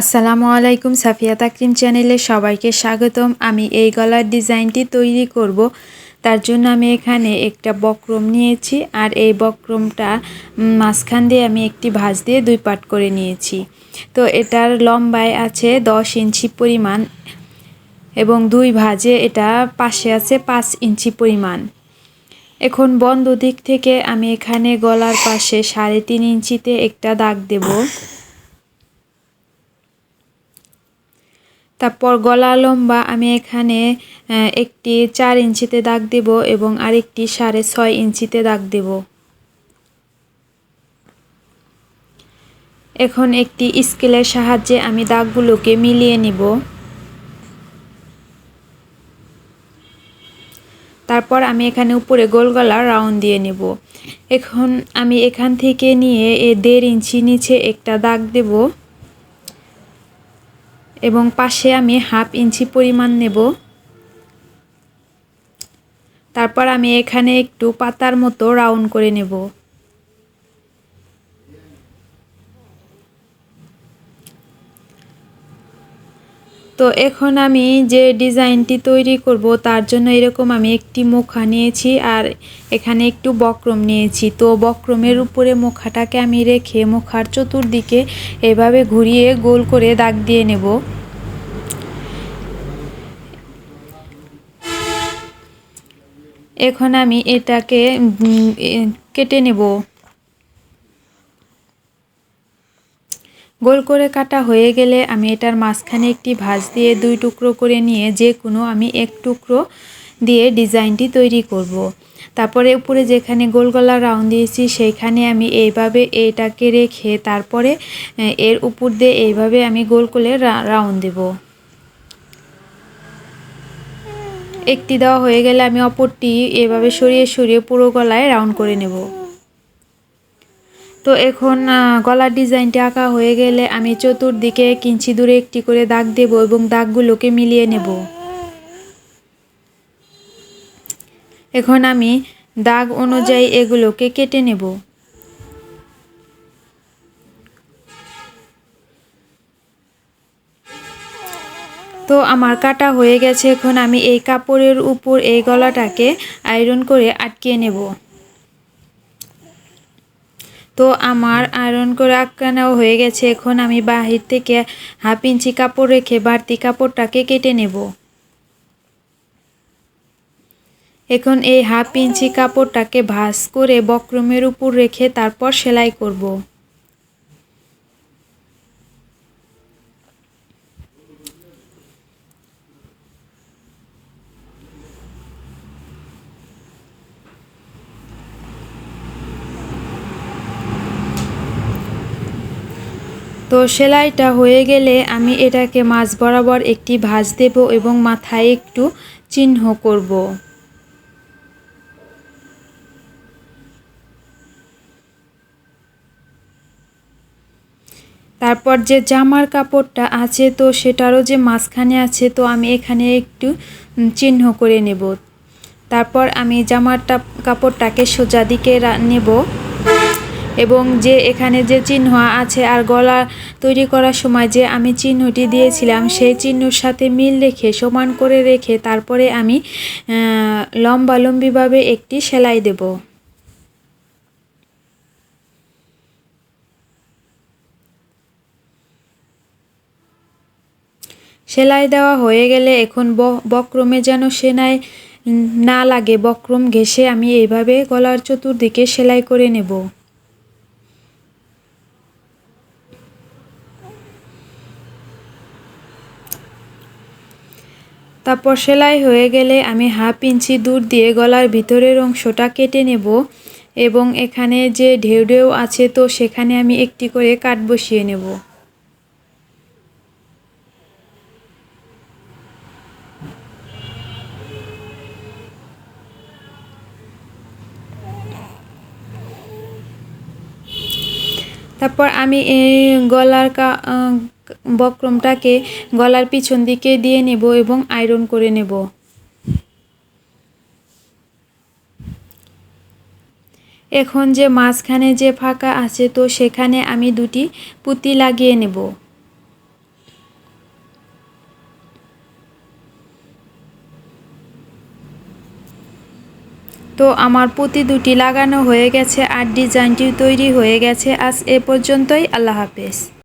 আসসালামু আলাইকুম সাফিয়া তাকরিম চ্যানেলে সবাইকে স্বাগতম। আমি এই গলার ডিজাইনটি তৈরি করব। তার জন্য আমি এখানে একটা বক্রম নিয়েছি আর এই বক্রমটা মাঝখান দিয়ে আমি একটি ভাঁজ দিয়ে দুই পাট করে নিয়েছি। তো এটার লম্বায় আছে দশ ইঞ্চি পরিমাণ এবং দুই ভাঁজে এটা পাশে আছে পাঁচ ইঞ্চি পরিমাণ। এখন বন্ধ দিক থেকে আমি এখানে গলার পাশে সাড়ে তিন ইঞ্চিতে একটা দাগ দেবো। তারপর গলা লম্বা, আমি এখানে একটি চার ইঞ্চিতে দাগ দেব এবং আরেকটি সাড়ে ছয় ইঞ্চিতে দাগ দেব। এখন একটি স্কেলের সাহায্যে আমি দাগগুলোকে মিলিয়ে নিব। তারপর আমি এখানে উপরে গোল গলা রাউন্ড দিয়ে নেব। এখন আমি এখান থেকে নিয়ে এ দেড় ইঞ্চি নিচে একটা দাগ দেবো। এবং পাশে আমি হাফ ইঞ্চি পরিমাণ নেব। তারপর আমি এখানে একটু পাতার মতো রাউন্ড করে নেব। তো এখন আমি যে ডিজাইনটি তৈরি করব, তার জন্য এরকম আমি একটি মুখা নিয়েছি আর এখানে একটু বক্রম নিয়েছি। তো বক্রমের উপরে মুখাটাকে আমি রেখে মুখার চতুর্দিকে এভাবে ঘুরিয়ে গোল করে দাগ দিয়ে নেব। এখন আমি এটাকে কেটে নেব। গোল করে কাটা হয়ে গেলে আমি এটার মাঝখানে একটি ভাঁজ দিয়ে দুই টুকরো করে নিয়ে যে কোনো আমি এক টুকরো দিয়ে ডিজাইনটি তৈরি করব। তারপরে উপরে যেখানে গোল গলা রাউন্ড দিয়েছি সেইখানে আমি এইভাবে এটাকে রেখে তারপরে এর উপর দিয়ে এইভাবে আমি গোল করে রাউন্ড দেব একটি দেওয়া হয়ে গেলে আমি অপরটি এভাবে সরিয়ে সরিয়ে পুরো গলায় রাউন্ড করে নেব তো এখন গলার ডিজাইনটি আঁকা হয়ে গেলে আমি চতুর্দিকে কিঞ্চি দূরে একটি করে দাগ দেব এবং দাগগুলোকে মিলিয়ে নেব। এখন আমি দাগ অনুযায়ী এগুলোকে কেটে নেব। তো আমার কাটা হয়ে গেছে, এখন আমি এই কাপড়ের উপর এই গলাটাকে আয়রন করে আটকিয়ে নেব। তো আমার আয়রন করে আটকানো হয়ে গেছে। এখন আমি বাহির থেকে হাফ ইঞ্চি কাপড় রেখে বাড়তি কাপড়টাকে কেটে নেব। এখন এই হাফ ইঞ্চি কাপড়টাকে ভাঁজ করে বক্রমের উপর রেখে তারপর সেলাই করব। তো সেলাইটা হয়ে গেলে আমি এটাকে মাছ বরাবর একটি ভাঁজ দেব এবং মাথায় একটু চিহ্ন করব। তারপর যে জামার কাপড়টা আছে তো সেটারও যে মাঝখানে আছে তো আমি এখানে একটু চিহ্ন করে নেব। তারপর আমি জামারটা কাপড়টাকে সোজা দিকে নেব। এবং যে এখানে যে চিহ্ন আছে আর গলা তৈরি করার সময় যে আমি চিহ্নটি দিয়েছিলাম, সেই চিহ্নর সাথে মিল রেখে, সমান করে রেখে তারপরে আমি লম্বা লম্বিভাবে একটি সেলাই দেব। সেলাই দেওয়া হয়ে গেলে এখন বক্রমে যেন সেলাই না লাগে, বক্রম ঘেঁষে আমি এইভাবে গলার চতুর্দিকে সেলাই করে নেব। তারপর সেলাই হয়ে গেলে আমি হাফ ইঞ্চি দূর দিয়ে গলার ভিতরের অংশটা কেটে নেব এবং এখানে যে ঢেউ ঢেউ আছে তো সেখানে আমি একটি করে কাট বসিয়ে নেব। তারপর আমি এই গলার কা বক্রমটাকে গলার পিছন দিকে দিয়ে নেব এবং আয়রন করে নেব। এখন যে মাঝখানে যে ফাঁকা আছে, তো সেখানে আমি দুটি পুঁতি লাগিয়ে নেব। তো আমার পুঁতি দুটি লাগানো হয়ে গেছে আর ডিজাইনটি তৈরি হয়ে গেছে। আজ এ পর্যন্তই। আল্লাহ হাফেজ।